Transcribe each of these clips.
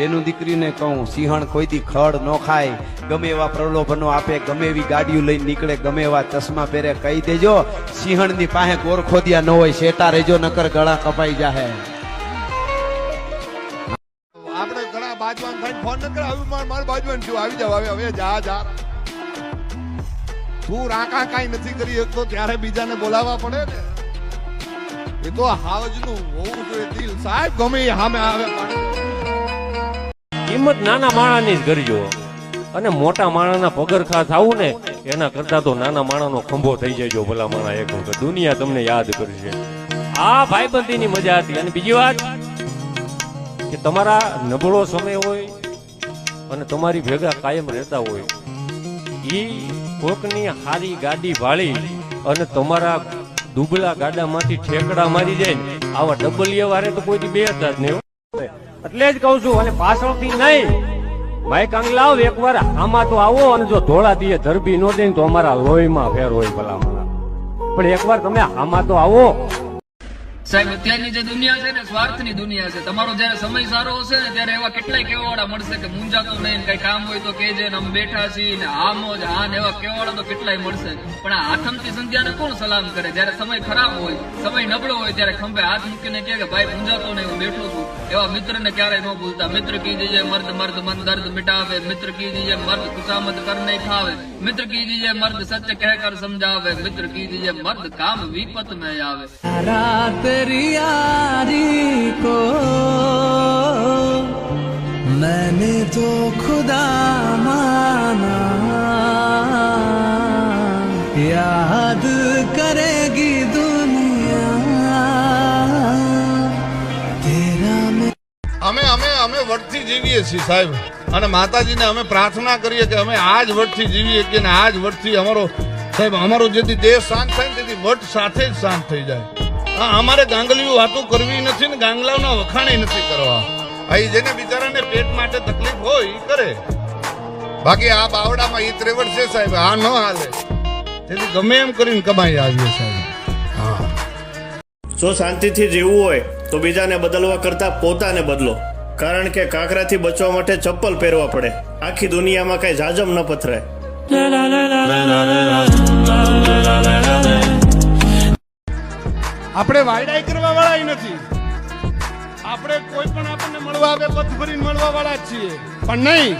બેનું દીકરીને કહું, સિંહણ દી ખડ ન ખાય. ગમે એવા પ્રલોભનો આપે, ગમે એવી ગાડીઓ લઈને નીકળે, ગમે એવા ચશ્મા પહેરે, કહી દેજો, સિંહણની પાસે ગોરખોદિયા ન હોય શેટા રેજો નકર ગળા કપાઈ જાહે. આપણે છું આવી જાવ હવે જા જા. તું રાકા કાઈ નથી કરી શકતો, ત્યારે બીજાને બોલાવવા પડે એ તો હાવજનું હોવું સાહેબ, ગમે હામે આવે કિંમત નાના માણાની જ કરજો અને મોટા માણાના પગરખા થાવું ને, એના કરતા તો નાના માણાનો ખંભો થઈ જજો ભલા માણા એક વખત. દુનિયા તમને યાદ કરશે. આ ભાઈબંધીની મજા હતી. અને બીજી વાત કે તમારા નબળો સમય હોય અને તમારી ભેગા કાયમ રહેતા હોય, ઈ કોકની હારી ગાડી ભાળી અને તમારા દુબળા ગાડામાંથી ઠેકડા મારી જાય આવા ડબલિયા વારે તો કોઈ બે હતા જ નહીં. એટલે જ કહું છું, અને પાછળથી નહીં. માઇક આંગલાવ એકવાર આમાં તો આવો અને જો ધોળા દીએ, ધરબી નો દે તો અમારા લોહીમાં ફેર હોય ભલામણા. પણ એકવાર તમે આમાં તો આવો. સાહેબ, અત્યારની જે દુનિયા છે ને, સ્વાર્થની દુનિયા છે. તમારો જયારે સમય સારો હશે ને, ત્યારે એવા કેટલાય કેવાવાળા મળશે કે મુંજાતો નહીં કઈ કામ હોય તો કેજે ને અમે બેઠા છીએ ને આમ જ હા ને એવા કેવાવાળા તો કેટલાય મળશે. પણ આ આથમતી સંધ્યાને કોણ સલામ કરે? જયારે સમય ખરાબ હોય, સમય નબળો હોય, ત્યારે ખંભે હાથ મૂકીને કે, ભાઈ મુંજાતો નહીં, હું બેઠો છું. એવા મિત્રને ક્યારેય ન ભૂલતા મિત્ર કી દીજે મર્દ મર્દ મન દર્દ મિટાવે મિત્ર કી દીજે મર્દ ખુશામત કર નહીં ખાવે મિત્ર કી દીજે મર્દ સચ કહ કર સમજાવે મિત્ર કી દીજે મર્દ કામ વિપત में આવે रात यारी को मैंने तो खुदा माना याद करेगी दुनिया અમે જીવીએ છીએ સાહેબ. અને માતાજીને અમે પ્રાર્થના કરીએ કે અમે આ જ વટથી જીવીએ કે આ જ વટથી અમારો, સાહેબ, અમારો જેથી દેહ શાંત થાય તેથી વટ સાથે જ શાંત થઈ જાય. અમારે ગાંગલીઓ વાતો કરવી નથી ને ગાંગલાઓના વખાણે નથી કરવા. અહીં જેને બિચારાને પેટ માટે તકલીફ હોય એ કરે. બાકી આ બાવડામાં એ ત્રેવડ છે સાહેબ, આ ન હાલે. તેથી ગમે એમ કરીને કમાઈ આવીએ સાહેબ. હા. જો શાંતિથી જીવવું હોય, તો બીજાને બદલવા કરતાં પોતાને બદલો. કારણ કે કાંકરાથી બચવા માટે ચપ્પલ પહેરવા પડે. આખી દુનિયામાં કઈ જાજમ ન પથરાય. આપણે વાયડાઈ કરવા વાળા નથી. આપણે કોઈ પણ આપણને મળવા આવે પથ ભરીને મળવા વાળા જ છીએ. પણ નહીં.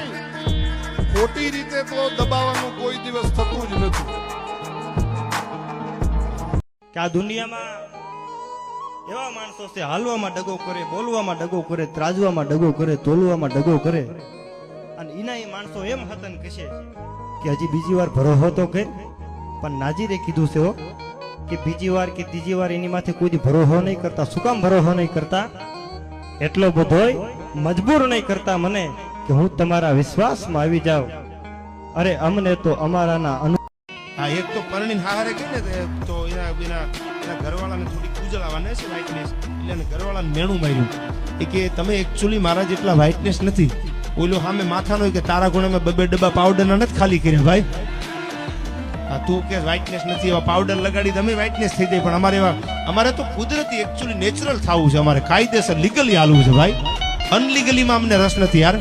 ખોટી રીતે તો દબાવવાનું કોઈ દિવસ થતું જ નથી. કે આ દુનિયામાં એવા માણસો છે, હાલવામાં ડગો કરે, બોલવામાં ડગો કરે, ત્રાજવામાં ડગો કરે તોલવામાં ડગો કરે. અને એના એ માણસો એમ હતન કહેશે કે હજી બીજી વાર ભરોહો તો કે. પણ નાજીરે કીધું છે કે બીજી વાર કે ત્રીજી વાર એની માથે કોઈ ભરોહો નહીં કરતા. શું કામ ભરોહો નહીં કરતા? એટલો બધો મજબૂર નહીં કરતા મને કે હું તમારા વિશ્વાસમાં આવી જાઉં. અરે અમને તો અમારાના અનુ હા, એક તો પરણીને હારે કે તો એના એના એના ઘરવાળાને થોડી કુજળાવાને છે વ્હાઇટનેસ એટલે એને ઘરવાળાને મેણું માર્યું. એ કે તમે એકચ્યુઅલી મારા જેટલા વ્હાઇટનેસ નથી. ઓલો સામે માથાનો કે તારા ગુણે મેં બબે ડબ્બા પાવડરના નથી ખાલી કર્યા, ભાઈ. હા, તું કે વ્હાઇટનેસ નથી, એવા પાવડર લગાડી તમે વ્હાઇટનેસ થઈ જાય. પણ અમારે એવા અમારે તો કુદરતી એકચ્યુઅલી નેચરલ થવું છે. અમારે કાયદેસર લીગલી હાલવું છે, ભાઈ. અનલીગલીમાં અમને રસ નથી, યાર.